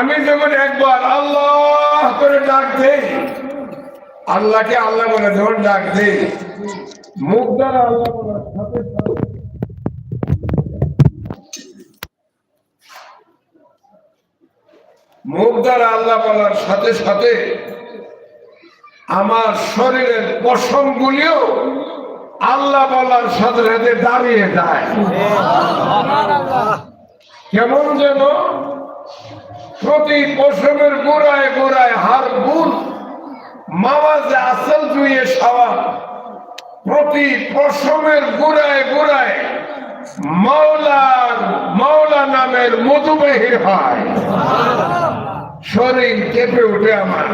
আমি যখন একবার আল্লাহ করে ডাক দেই আল্লাহকে আল্লাহ বলে যখন ডাক দেই মুখ দ্বারা আল্লাহ বলার সাথে সাথে মুখ দ্বারা আল্লাহ বলার সাথে সাথে আমার শরীরের পশম গুলিও আল্লাহ বলার সাথে সাথে দাঁড়িয়ে যায়। কেমন যেন প্রতি পশমের গোড়ায় গোড়ায় হার গুণ মামাজে আসল জুয়ে সাওয়া। প্রতি পশমের গোড়ায় গোড়ায় মাওলার, মাওলা নামের মধুমেহির হয়। শরীর কেঁপে উঠে আমার।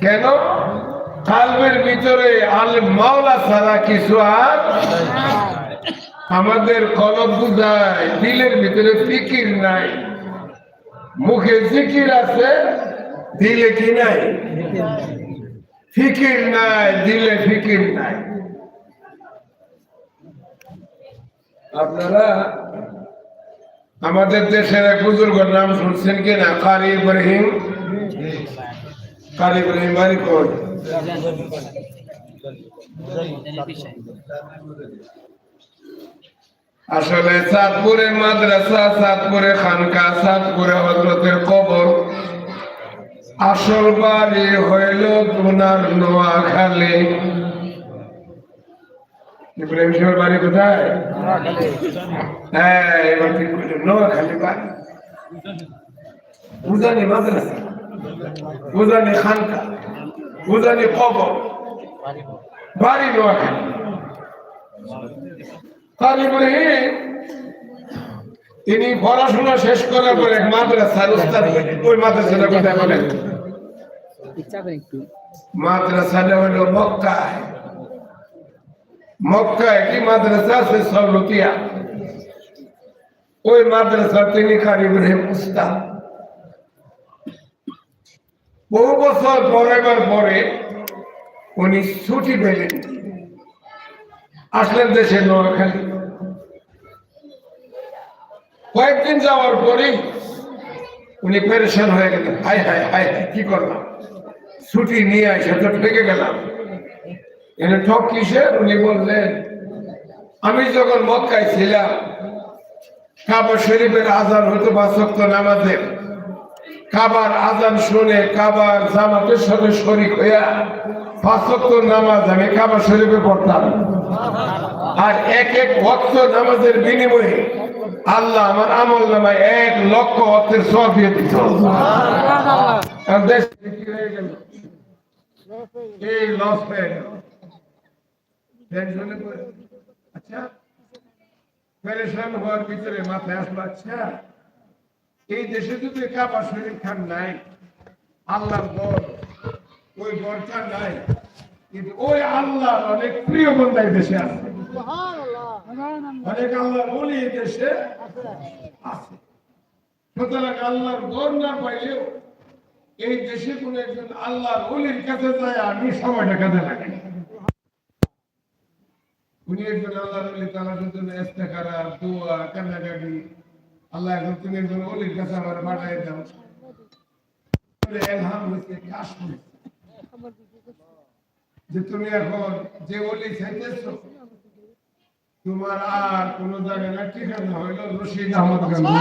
কেন? কালবের ভিতরে আল মাওলা ছাড়া কিছু আর আমাদের কলব বুঝায়, দিলের ভিতরে ফিকির নাই। মুখে জিকির আছে, দিলে কি নাই? ফিকির নাই, দিলে ফিকির নাই। আপনারা আমাদের দেশের এক বুজুর্গর নাম শুনছেন কিনা কারি ইব্রাহিম। কারি ইব্রাহিম বাড়ি কই? আসলে চাঁদপুরে মাদ্রাসা চাঁদপুরে খানকা চাঁদপুরে হজরতের কবর। আসল বাড়ি হইল তোমার নোয়াখালী। ইব্রাহিম সাহেবের বাড়ি কোথায়? হ্যাঁ এবার ঠিক করে নোয়াখালী বাড়ি। মাদ্রাসা, বুঝানি খানকা বুঝানি কবর। বাড়ি নোয়াখালী। তার ইব্রাহিম তিনি পড়াশোনা শেষ করার পরে মাদ্রাসার উস্তাদ। ওই মাদ্রাসাটা কোথায় বলেন একটু মাদ্রাসাটা হলো মক্কায়। মক্কায় কি মাদ্রাসা আছে? সলতিয়া ওই মাদ্রাসা তিনি ইব্রাহিম উস্তাদ। বহু বছর পড়াইবার পরে উনি ছুটি পেলেন। আসলেন দেশে নোয়াখালী। কয়েকদিন যাওয়ার পরে উনি পেরেশান হয়ে গেলেন। হাই হাই হাই, কি করলাম? ছুটি নিয়ে আসে তো ঠেকে গেলাম। এনে ঠক কিসের? উনি বললেন আমি যখন মক্কায় ছিলাম কাবা শরীফের আজান হতো বা সত্য নামাজের কাবার আজান শুনে কাবার জামাতের সাথে শরিক হইয়া পাঁচক্ত নামাজ আমি কাবা শরীফে পড়তাম। আর এক এক ভক্ত নামাজের বিনিময়ে আল্লাহ আমার আমল নামায় এক লক্ষ অর্থের সব দিয়ে দিত এই আচ্ছা হওয়ার ভিতরে মাথায় আচ্ছা এই দেশে যদি কাবা খান নাই, আল্লাহর বর, ওই বরটা নাই, কিন্তু ওই আল্লাহ অনেক প্রিয় বন্ধাই দেশে আছে। অনেক আল্লাহর বলি দেশে আছে। সুতরাং আল্লাহর বর না পাইলেও এই দেশে কোন একজন আল্লাহর অলির কাছে যায় আমি সময়টা কাজে লাগে উনি একজন আল্লাহর অলি তারা জন্য ইস্তেখারা, দোয়া, কান্নাকাটি। আল্লাহ এখন তুমি একজন অলির কাছে পাঠাই দাও এলহাম হয়েছে, কাশ হয়েছে। যে তুমি এখন যে অলি চাইতেছ তোমার আর কোন জায়গায় না ঠিকানা হইল রশিদ আহমদ গান্ধী।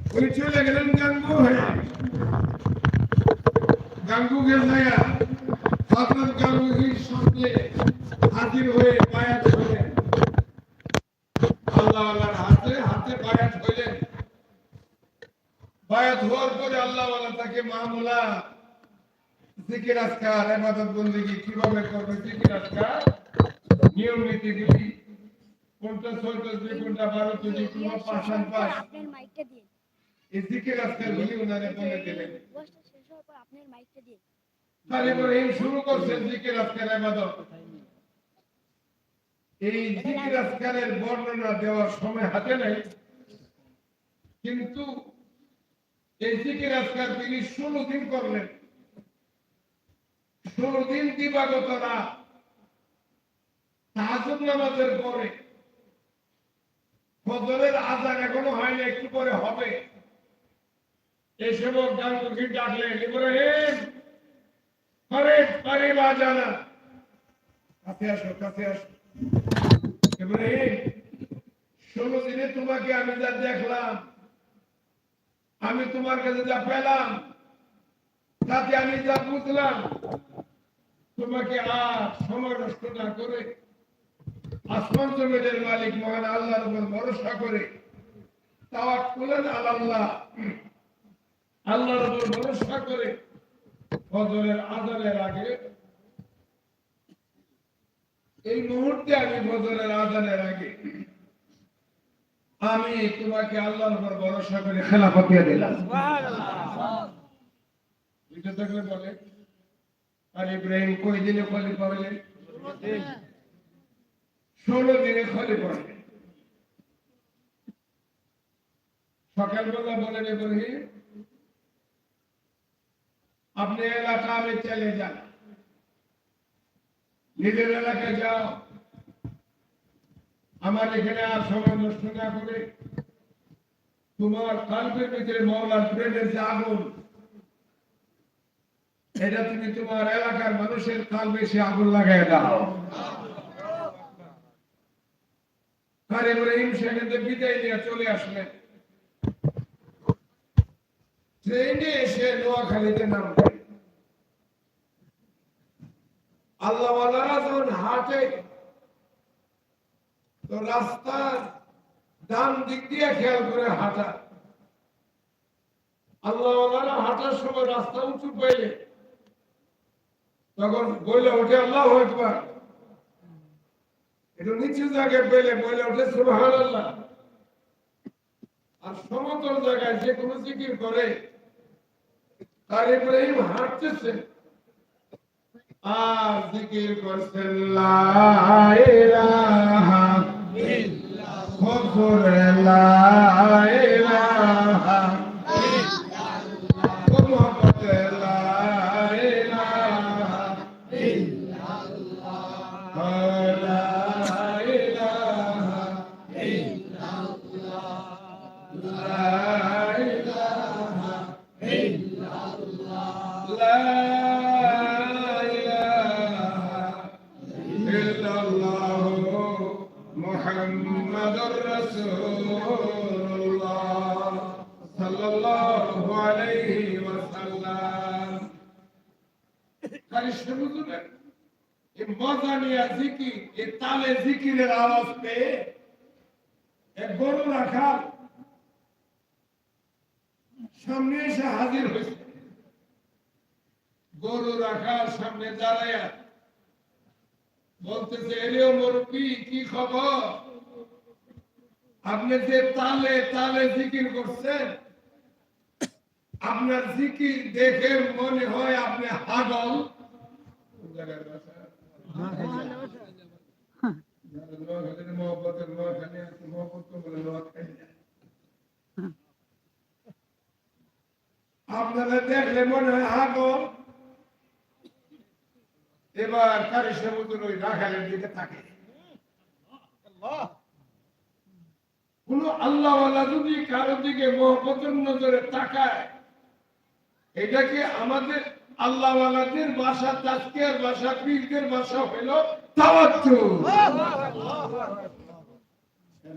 উনি চলে গেলেন গাঙ্গু হয়ে। গাঙ্গু সঙ্গে হাজির হয়ে বায়াত হলেন। আল্লাহ আল্লাহর হাতে হাতে বায়াত হলেন। বায়াত হওয়ার পরে আল্লাহ তাকে মামুলা জিকির আজকার বন্দেগী কীভাবে করবে জিকির আজকার নিয়ম কোনটা ছয় তসবি কোনটা বারো তসবি কোনটা পাঁচ এই জিকির আজকার গুলি বলে দিলেন ইব্রাহিম শুরু করছেন জিকির আজকার ইবাদত এই জিকির আজকারের বর্ণনা দেওয়ার সময় হাতে নাই। কিন্তু এই জিকির আজকার তিনি ষোলো দিন করলেন। ষোলো দিবাগত রাত। তাহাজ আসর নামাজের পরে ফজরের আজান এখনও হয়নি একটু পরে হবে। সময় গান মুখী ডাকলেন, ইব্রাহিম আরে আরে বাজানা। কাছে আসো কাছে আসো। ইব্রাহিম, ষোলো দিনে তোমাকে আমি যা দেখলাম, আমি তোমার কাছে যা পেলাম, তাতে আমি যা বুঝলাম তোমাকে আর সময় নষ্ট না করে আসমান জমিনের মালিক মহান আল্লাহর উপর ভরসা করে তাওয়াক্কুলান আলাল্লাহ। আল্লাহর উপর ভরসা করে ফজরের আজানের আগে এই মুহূর্তে আমি ফজরের আজানের আগে আমি তোমাকে আল্লাহর উপর ভরসা করে খেলাফত দিলাম। এটা থাকলে বলে আর ইব্রাহিম কই দিনে খলিফা হইলেন ষোলো দিনে খলিফা হইলেন সকালবেলা বলেন ইব্রাহিম, আপনি এলাকা আমি চলে যান। নিজের এলাকায় যাও। আমার এখানে আর সময় নষ্ট না করে তোমার কাল্পের ভিতরে মৌলার প্রেমের যে আগুন এটা তুমি তোমার এলাকার মানুষের কাল বেশি আগুন লাগাই দাও। ইব্রাহিম সেখান বিদায় নিয়ে চলে আসলেন। ট্রেনে এসে নোয়াখালীতে যখন হাঁটে, তো রাস্তার ডান দিক দিয়ে খেয়াল করে হাঁটা। আল্লাহওয়ালারা হাঁটার সময় রাস্তা উঁচু পাইলে তখন বলে ওঠে আল্লাহ একবার নিচু জায়গায় পেলে সুবাহান আল্লাহ আর সমতল জায়গায় যে কোনো জিকির করে, তার ইব্রাহিম হাঁটতেছে। আর জিকির করছেন, লা ইলাহা ইল্লাল্লাহ এই মজা নিয়ে জিকির এই তালে জিকিরের আওয়াজ পেয়ে এক গরু সামনে এসে হাজির হয়েছে। গরু রাখার সামনে দাঁড়ায় বলতেছে মুরব্বী কি খবর? আপনি যে তালে তালে জিকির করছেন, আপনার জিকির দেখে মনে হয় আপনি হাগল। কোন আপনারা দেখলে মনে হয় হাগল এবার কারি সমুদ্র ওই রাখালের দিকে থাকে কোন আল্লাহ যদি কারোর দিকে মহব্বতের নজরে তাকায়, এটা কি আমাদের আল্লাহওয়ালাদের ভাষা তাজকিয়ার ভাষা, পীরদের ভাষা হইল তাওয়াজ্জু।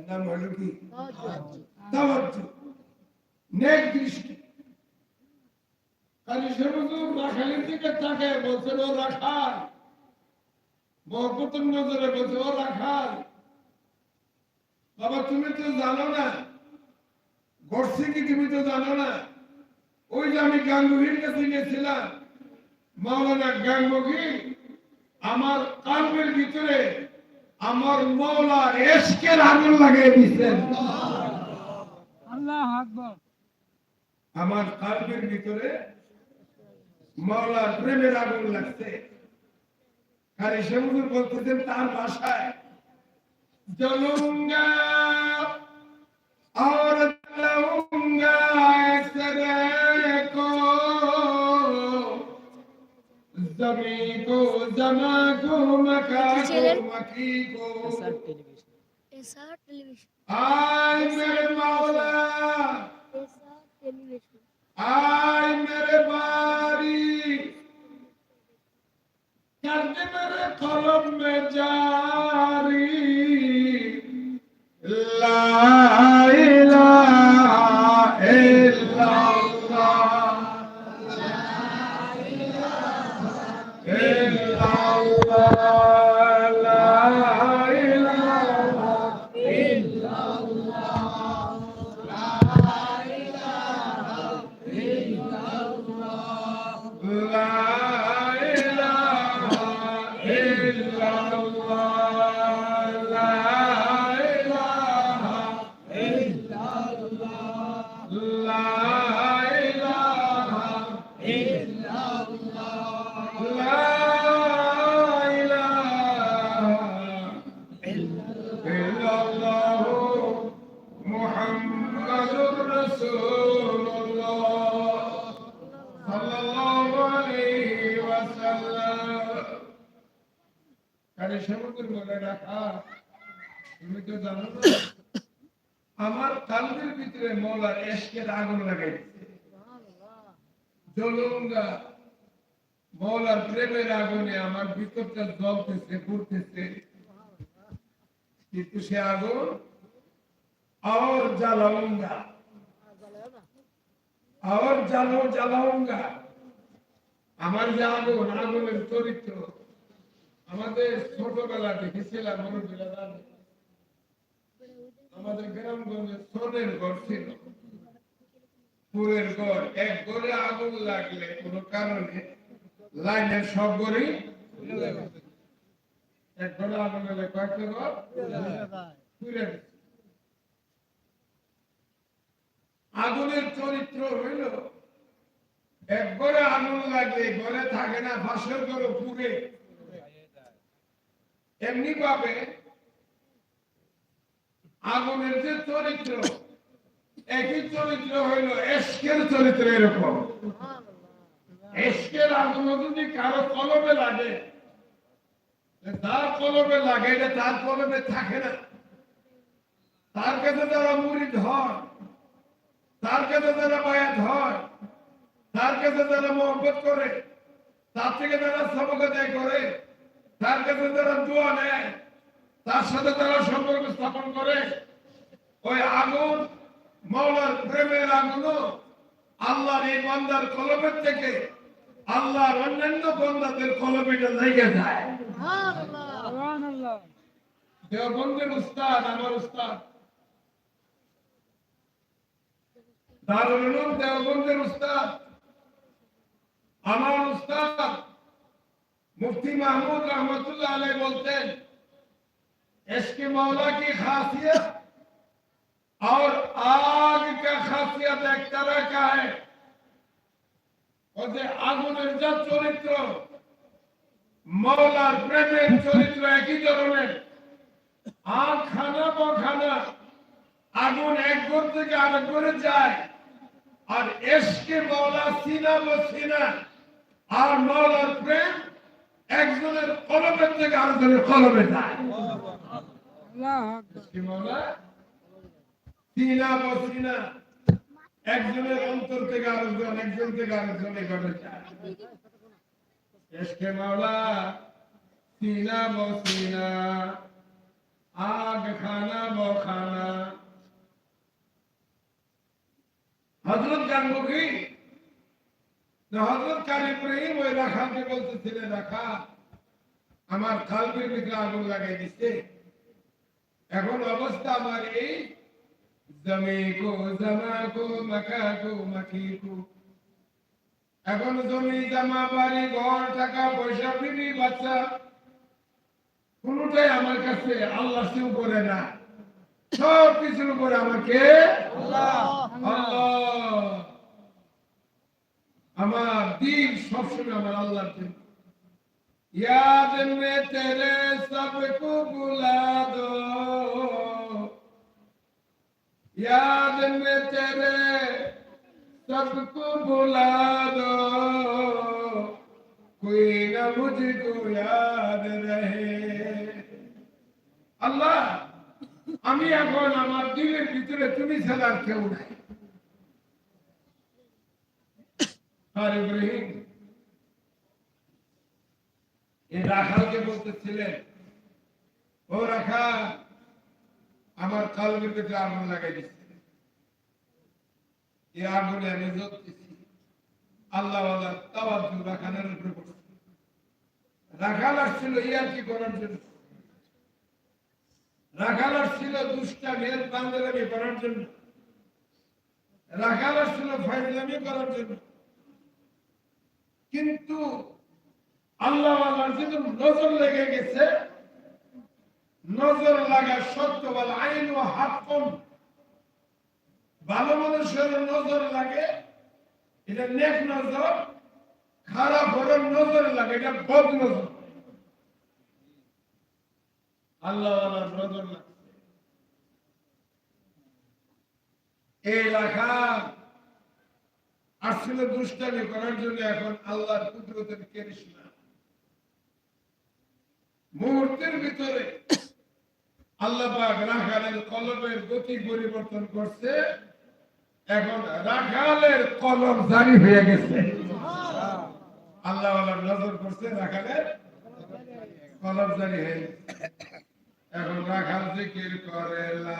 নাম হইল কি? তাওয়াজ্জু। নেক দৃষ্টি। হুজুর রাখালের দিকে তাকায় বলছেন ও রাখাল মহব্বতের নজরে বলছে, ও রাখাল, বাবা, তুমি তো জানো না, ঘটছে কি তুমি তো জানো না? ওই যে আমি গাঙ্গুহির কাছে গেছিলাম মাওলানা গাঙ্গুহি আমার কালবের ভিতরে আমার মৌলার এসকের আগুন লাগিয়ে দিচ্ছেন আমার কালবের ভিতরে মাওলার প্রেমের আগুন লাগছে। কারি সমুদ্র বলতেছেন তার ভাষায় জ্বলুঙ্গা और जलूंगा सरे को जमी को जमा को मका चैनल? को मकी को ऐसा टेलीविजन आय मेरे मौला ऐसा टेलीविजन आय मेरे बारी कर दे मेरे कलम में जारी খালি সমুদ্র বলে, রাখা, তুমি তো জানো আমার কালবের ভিতরে মৌলা এসকের আগুন লাগাই জলঙ্গা, মৌলার প্রেমের আগুনে আমার ভিতরটা জ্বলতেছে ঘুরতেছে কিন্তু সে আগুন আর জ্বালাউঙ্গা। আর জ্বালাও জ্বালাউঙ্গা। আমার যে আগুন, আগুনের চরিত্র আমাদের ছোটবেলা দেখেছিলাম। আমাদের গ্রামগঞ্জে সোনের ঘর ছিল পুরের ঘর, এক ঘরে আগুন লাগলে কোনো কারণে লাইনের সব ঘরেই এক ঘরে আগুন লাগলে কয়েকটা ঘর গেছে। আগুনের চরিত্র হইল, এক ঘরে আগুন লাগলে ঘরে থাকে না ফাঁসের ঘরে পুড়ে এমনি ভাবে আগুনের যে চরিত্র একই চরিত্র হইল এসকের চরিত্র এরকম। এসকের আগুন যদি কারও কলমে লাগে তার কলমে লাগে এটা তার কলমে থাকে না। তার কাছে যারা মুরিদ হয় তার কাছে যারা বায়াত হয় তার কাছে যারা মোহব্বত করে তার থেকে যারা সবক আদায় করে তার কাছে যারা দোয়া নেয়, তার সাথে যারা সম্পর্ক স্থাপন করে। ওই আগুন, মৌলার প্রেমের আগুনও আল্লাহর এই বন্দার কলমের থেকে আল্লাহর অন্যান্য বন্দাদের কলমেটা লেগে যায়। দেওবন্দের উস্তাদ, আমার উস্তাদ। দারুল দেওবন্দের উস্তাদ। আমার উস্তাদ। মুফতি মাহমুদ रहमतुल्लाह अलैह बोलते हैं इसके मौला की खासियत और आग का खासियत एक तरह का है ওদের আগুনের যা চরিত্র মৌলার প্রেমের চরিত্র একই ধরনের আর খানা বখানা আগুন এক ঘর থেকে আরেক ঘরে যায় আর এসকে মৌলা সিনা ও সিনা আর মৌলার প্রেম একজনের কলমের থেকে আরেকজনের কলমে একজনের অন্তর থেকে আরেকজন একজন থেকে আরেকজন এখানে এসকে মাওলা সিনা বসিনা আগ খানা বখানা হজরত জানব কি? হজরত কাল ইব্রাহিম ওই রাখাকে বলতেছিলেন রাখা আমার কালবের ভিতরে আগুন লাগাই দিচ্ছে এখন অবস্থা আমার এই। জমি কো জমা কো মাকা কো মাকি কো এখন জমি জামা বাড়ি ঘর টাকা পয়সা বিবি বাচ্চা কোনটাই আমার কাছে আল্লাহ উপরে না। সব কিছুর উপরে আমাকে আল্লাহ। আমার দিন সবসময় আমার আল্লাহর জন্য याद में तेरे सबको बुला दो याद में तेरे सबको बुला दो कोई न मुझको याद रहे আল্লাহ আমি এখন আমার দিলের ভিতরে তুমি ছাড়া আর কেউ নাই আর ইব্রাহিম, এই রাখালকে বলতেছিলেন, ও রাখা আমার কালবের ভিতরে আগুন লাগাই দিচ্ছে এই আগুনে আমি জ্বলতেছি আল্লাহ আল্লাহ রাখালের উপরে পড়ছে। রাখাল আসছিল ইয়ার কি করার জন্য। রাখাল আসছিল দুষ্টা মেয়ের পাঞ্জাবি করার জন্য। রাখাল আসছিল ফাইজলামি করার জন্য। কিন্তু আল্লাহ যেহেতু নজর লেগে গেছে। নজর লাগা সত্য বল, আইন ও হাত কম। ভালো মানুষের নজর লাগে, এটা নেক নজর, খারাপ হওয়ার নজর লাগে, এটা বদ নজর। আল্লাহ নজর লাগছে। এই এলাকা আসছিল দুষ্টামি করার জন্য এখন আল্লাহর কুদরতের কেরিশমা। মুহূর্তের ভিতরে আল্লাহ রাখালের কলমের গতি পরিবর্তন করছে, এখন রাখালের কলম জারি হয়ে গেছে। আল্লাহ নজর করছে রাখালের কলম জারি হয়ে এখন রাখাল জিকির করে, লা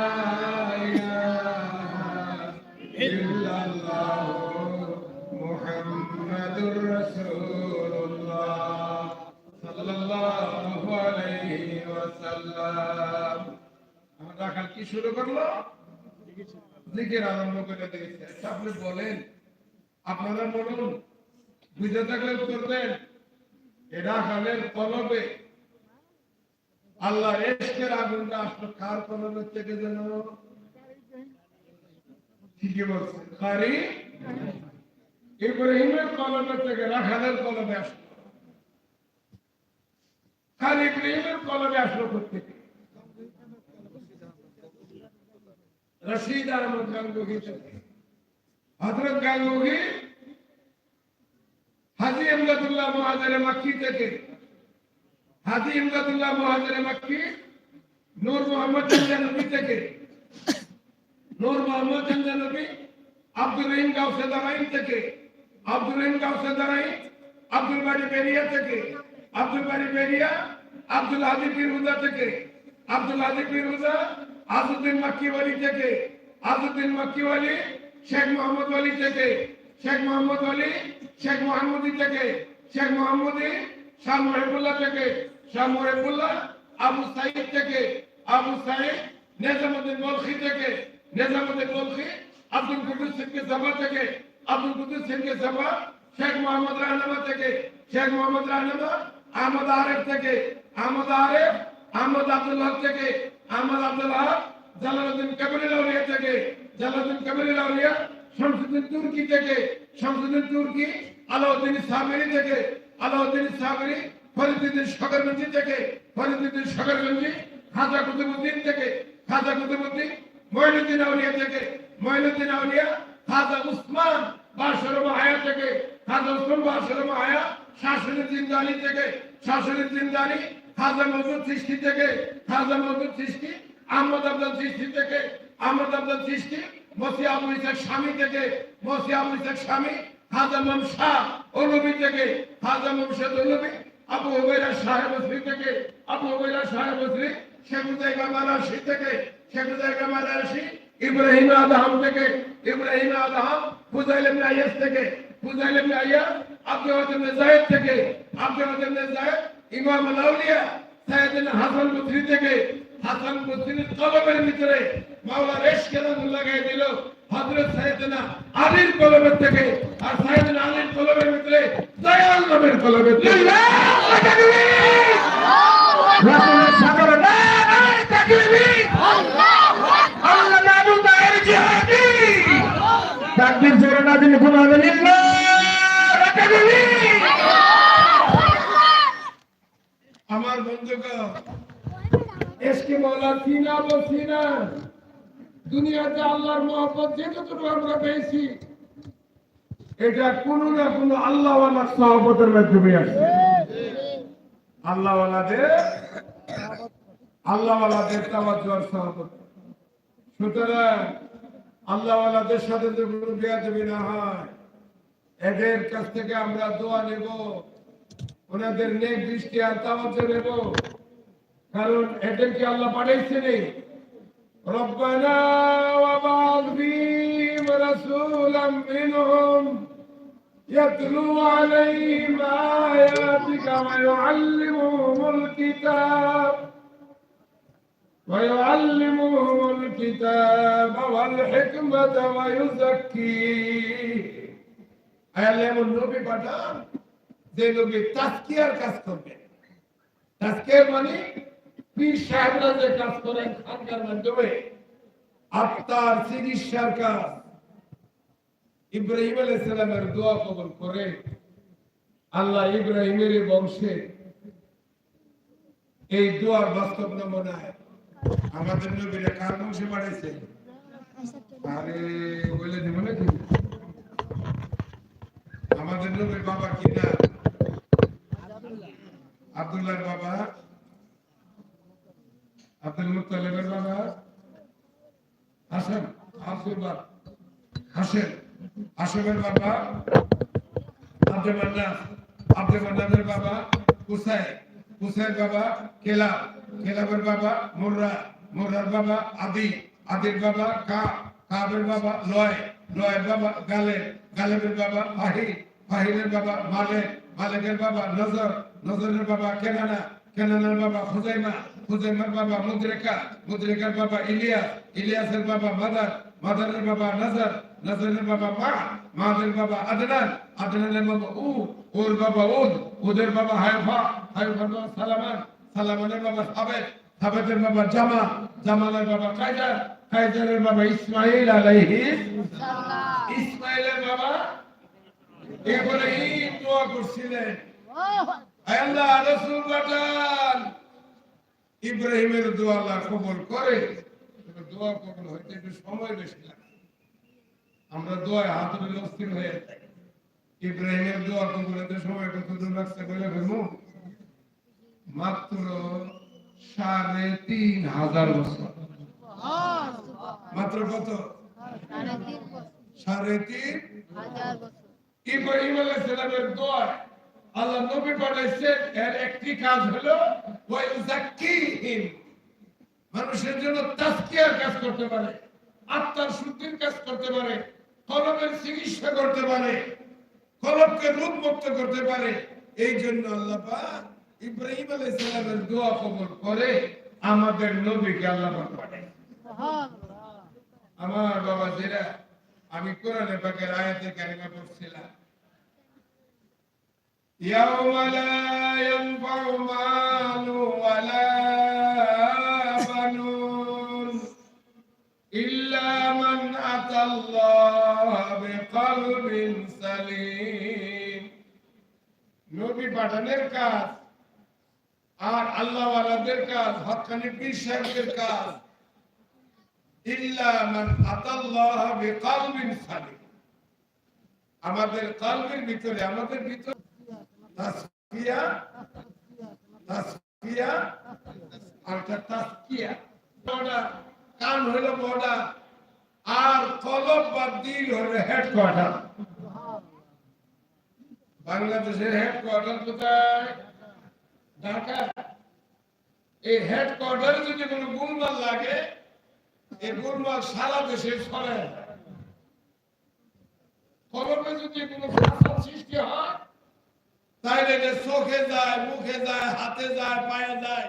কি শুরু করল? জিকির আরম্ভ করে দিয়েছে। আচ্ছা, আপনি বলেন আপনারা বলুন বুঝে থাকলে উত্তর দেন। এরা কালের কলবে। আল্লাহ এসকের আগুনটা আসলো। কার কলবের থেকে যেন? ঠিকই বলছে কারি? ইব্রাহিমের কলমের থেকে রাখালের কলমে আসলো। কার ইব্রাহিমের কলমে আসলো প্রত্যেকে রশিদ আহমদ গাঙ্গুহি থেকে হজরত গাঙ্গুহি হাজি ইমদাদুল্লাহ মহাজারে মাক্কি থেকে হাজি ইমদাদুল্লাহ মহাজারে মাক্কি নূর মোহাম্মদ জানবী থেকে নূর মোহাম্মদ জানবী আব্দুর রহিম গাউসে দারাইন থেকে আব্দুর রহিম গাউসে দারাইন আব্দুল বাড়ি বেরিয়া থেকে আব্দুল বাড়ি বেরিয়া, আব্দুল হাজি পীর হুদা থেকে। আব্দুল হাজি পীর হুদা, আজউদ্দিন মাক্কি ওয়ালি থেকে। আজউদ্দিন মাক্কি ওয়ালি, শেখ মোহাম্মদ ওয়ালি থেকে। শেখ মোহাম্মদ ওয়ালি, শেখ মোহাম্মদি থেকে। শেখ মোহাম্মদি শাহ মহিবুল্লাহ থেকে। শাহ মহিবুল্লাহ, আবু সাইদ থেকে। আবু সাইদ, নেজামুদ্দিন বলখি থেকে। নেজামুদ্দিন বলখি, আব্দুল কুদ্দুস সিংকে সভা থেকে। আব্দুল কুদ্দুস সিংকে সভা শেখ মোহাম্মদ রাহনামা থেকে। শেখ মোহাম্মদ রাহনামা আহমদ আরেফ থেকে আহমদ আরেফ, আহমদ আব্দুল্লাহ থেকে আহমদ আব্দুল্লাহ জালালউদ্দিন কাবির আউলিয়া থেকে জালালউদ্দিন কাবির আউলিয়া শামসুদ্দিন তুর্কি থেকে শামসুদ্দিন তুর্কি, আলাউদ্দিন সাবরি থেকে আলাউদ্দিন সাবরি, ফরিদুদ্দিন সগরগঞ্জি থেকে ফরিদুদ্দিন সগরগঞ্জি, খাজা কুতুবুদ্দিন থেকে খাজা কুতুবুদ্দিন মঈনুদ্দিন আউলিয়া থেকে মঈনুদ্দিন আউলিয়া, খাজা উসমান বাসরম আয়া থেকে খাজা উসমান বাসরম আয়া শাসনের জিন্দানি থেকে, শাসনের জিন্দানি, খাজা মজুদ সৃষ্টি থেকে, খাজা মজুদ সৃষ্টি, আহমদ আব্দুল সৃষ্টি থেকে, আহমদ আব্দুল সৃষ্টি মসি আবু ইসাক স্বামী থেকে মসি আবু ইসাক স্বামী, খাজা মাম শাহ অলবি থেকে, খাজা মমশেদ অলবি আবু হুবাইরা সাহেব থেকে, আবু হুবাইরা সাহেব বসরি শেখ জায়গা মারাশি থেকে, শেখ জায়গা মারাশি, ইব্রাহিম আদহাম থেকে, ইব্রাহিম আদহাম, ফুজাইল ইবনে থেকে ফুজাইল ইবনে আব্দুল ইবনে যায়েদ থেকে আব্দুল ইবনে যায়েদ ইমাম আলাউলিয়া সাইয়েদনা হাসান বসরি থেকে হাসান বসরির কলমের ভিতরে মাওলা রেশ কেরাম লাগাই দিল হযরত সাইয়েদনা আলীর কলমের থেকে আর সাইয়েদনা আলীর কলমের ভিতরে দয়াল নবীর কলমের থেকে। সাগরে না কুরআন ইল্লা আমার বন্ধুগণ, এসকে মৌলা সিনা বসিনা দুনিয়াতে আল্লাহর মহব্বত যেটুকু আমরা পেয়েছি, এটা কোনো না কোনো আল্লাহওয়ালার সহবতের মাধ্যমে আসে আল্লাহওয়ালাদের আল্লাহওয়ালাদের তাওয়াজ্জুর সহবত। সুতরাং আল্লাহওয়ালাদের সাথে তো কোনো বেয়াদবি না হয়, এদের কাছ থেকে আমরা দোয়া নেব, ওনাদের নেক দৃষ্টি আর তাওয়াজে নেব। কারণ এদেরকে আল্লাহ পাঠাইছেন রব্বানা ওয়া বা'দহিম রাসূলাম মিনহুম ইয়াতলু আলাইহিম আয়াতিকা ওয়া ইউআল্লিমুহুমুল কিতাব। ويعلمهم الكتاب والحكمة ويزكيهم আয়ালে এমন নবী পাঠান যে নবী তাস্কিয়ার কাজ করবে তাস্কিয়ার মানে পীর সাহেবরা যে কাজ করেন খানকার মাধ্যমে আত্মার চিকিৎসার কাজ ইব্রাহিম আলাইহিস সালামের দোয়া কবুল করে আল্লাহ ইব্রাহিমের এই বংশে এই দোয়ার বাস্তব নমুনায় আমাদের নবীরা কার বংশে বাড়াইছে? আরে বলে দেব নাকি? আমাদের নবীর বাবা কি না? আব্দুল্লাহর বাবা? আব্দুল মুত্তালিবের বাবা? হাসান হাসুর হাসেন হাসেমের বাবা? আব্দুল মান্নান, আব্দুল মান্নানের বাবা? কুসাই কুসাইয়ের বাবা? কেলা কেলাবের বাবা? মুর্রা। মুর্রার বাবা আদি আদির বাবা কা কাবের বাবা লয় লয়ের বাবা গালেব গালেবের বাবা ফাহি ফাহিরের বাবা মালেক মালেকের বাবা নজর নজরের বাবা কেনানা কেনানার বাবা খুজাইমা খুজাইমার বাবা মুদ্রিকা মুদ্রিকার বাবা ইলিয়াস ইলিয়াসের বাবা মাদার মাদারের বাবা নজর নজরের বাবা মা মাদের বাবা আদনান আদনানের বাবা উ ওর বাবা উদ উদের বাবা হায়ফা হায়ফার বাবা সালামান সালামানের বাবা সাবেদ সাবেদের বাবা জামা জামালের বাবা কায়দার কায়দারের বাবা ইসমাইল আলাইহিস ইসমাইলের বাবা ইব্রাহিম দোয়া করছিলেন। আল্লাহ রাসূল পাঠান ইব্রাহিমের দোয়া আল্লাহ কবুল করে। দোয়া কবুল হইতে একটু সময় বেশি লাগে। আমরা দোয়ায় হাত ধরে অস্থির হয়ে যাই ইব্রাহিমের দোয়া কবুল হইতে সময় কত দূর লাগছে বলে ফেলব মাত্র সাড়ে তিন হাজার বছর। মাত্র কত? সাড়ে তিন? ইব্রাহিম আলাইহিস সালামের দোয়া আল্লাহ নবী পাঠাইছেন, এর একটি কাজ হলো মানুষের জন্য তাজকিয়ার কাজ করতে পারে, আত্মার শুদ্ধির কাজ করতে পারে কলমের চিকিৎসা করতে পারে কলমকে রূপ মুক্ত করতে পারে, এই জন্য আল্লাহ ইব্রাহিম আলাইহিস সালামের দোয়া কবুল করে আমাদের নবীকে আল্লাহ পাক পাঠায় আমার বাবা যেরা আমি কোরআনে পাকের আয়াতে কারিমা পড়ছিলাম يوم لا ينفع مال ولا بنون إلا من أتى الله بقلب سليم নবী পাঠানের কাজ আর আল্লাহ কাজ পীর সাহেবদের কাজ। ইল্লা মান আতাল্লাহ বিকলবিন সালিম। আমাদের কলবের ভিতরে, আমাদের ভিতরে তাসফিয়া তাসফিয়া আর তাসকিয়া। বর্ডার, কান হলো বর্ডার, আর কলব বা দিল হলো হেডকোয়ার্টার বাংলাদেশের হেডকোয়ার্টার কোথায়? ঢাকা এই হেডকোয়ার্টারে যদি কোনো গুলমাল লাগে, এই গুলমাল সারা দেশে ছড়ায়। কলমে যদি কোনো ফাসাদ সৃষ্টি হয় তাহলে এটা চোখে যায়, মুখে যায়, হাতে যায়, পায়ে যায়,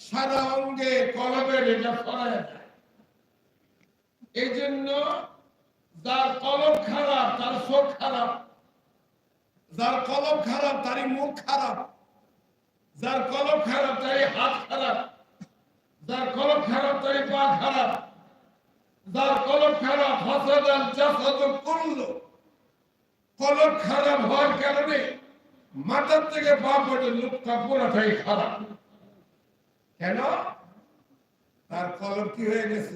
সারা অঙ্গে কলমের এটা যায় এই জন্য যার কলম খারাপ, তার চোখ খারাপ। যার কলম খারাপ, তারই মুখ খারাপ। যার কলম খারাপ, তারই হাত খারাপ। যার কলম খারাপ, তারই পা খারাপ। যার কলম খারাপ হাসাদান জাসাদ করল কলব খারাপ হওয়ার কারণে মাথার থেকে পা পর্যন্ত লোকটা পুরাটাই খারাপ। কেন? তার কলব কি হয়ে গেছে?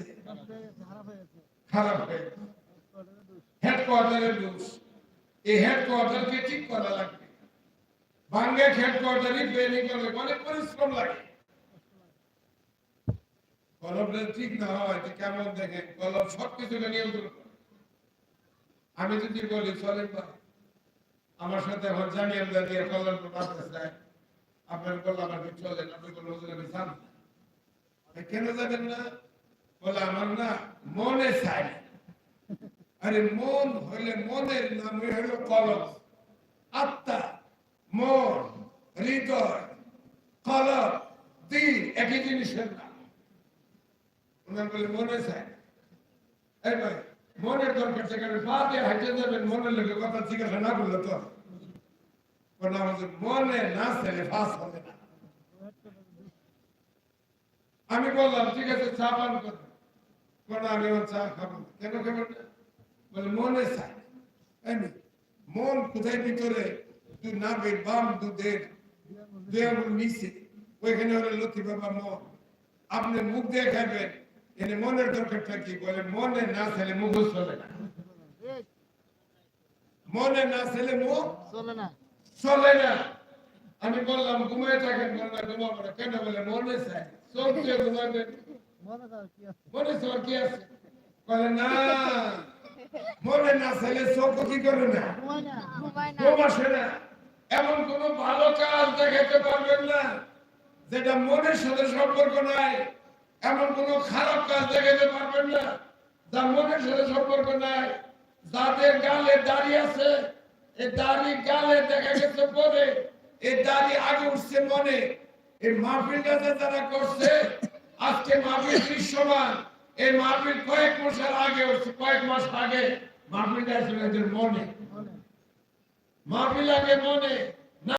খারাপ হয়ে গেছে। হেডকোয়ার্টারের দোষ। এই হেডকোয়ার্টারকে ঠিক করা লাগবে? বাংলা হেডকোয়ার্টারই ট্রেনিং করলে অনেক পরিশ্রম লাগে। কলমটা ঠিক না হয়, তো কেমন দেখে? কলম সব কিছুকে নিয়ন্ত্রণ আমি যদি বলি, চলেন বা আমার সাথে আমার জানিয়ে দিয়ে মারতে চাই আপনার বললাম আপনি চলেন, আপনি বললেন হুজুর আমি যান। না। কেন যাবেন না? বলে, আমার না মনে চাই। আরে মন হইলে মনের নামে হইল কলম। আত্মা। মন, হৃদয় কলম দিন একই জিনিসের নাম। বলে, মনে চায় মনের দরকার সেখানে পা দিয়ে হাঁটে যাবেন, মনের লোকে কথা জিজ্ঞাসা না করলে তো মনে না চাইলে ফাঁস হবে না। আমি বললাম, ঠিক আছে, চা পান করবেন বলে, আমি চা খাব। কেন খাবেন মনে চায়? মন কোথায় ভিতরে তুই নাবের বাম দুধের দেহ নিচে ওইখানে হলো লক্ষ্মী বাবা মন। আপনি মুখ দিয়ে খাবেন এনে মনের দরকারটা কি? বলে মনে না ছেলে মুখ চলে না। মনে না ছেলে মুখ চলে না। চলে না। আমি বললাম ঘুমিয়ে থাকেন বললাম ঘুমাবো না। কেন? বলে মনে চায় চোখ দিয়ে ঘুমাবেন মনে কর কি আছে? বলে না। মনে না ছেলে চোখ কি করে না ঘুমায় না। ঘুম আসে না। এমন কোন ভালো কাজ দেখাতে পারবেন না, যেটা মনের সাথে সম্পর্ক নাই। এমন কোন খারাপ কাজ দেখাতে পারবেন না, যা মনের সাথে সম্পর্ক নাই। যাদের গালে দাড়ি আছে, এই দাড়ি গালে দেখা গেছে পরে, এই দাড়ি আগে উঠছে মনে। এই মাহফিলটা যে তারা করছে, আজকে মাহফিল দৃশ্যমান। এই মাহফিল কয়েক মাসের আগে উঠছে, কয়েক মাস আগে ছিল এদের মনে। মাহফিল আগে মনে।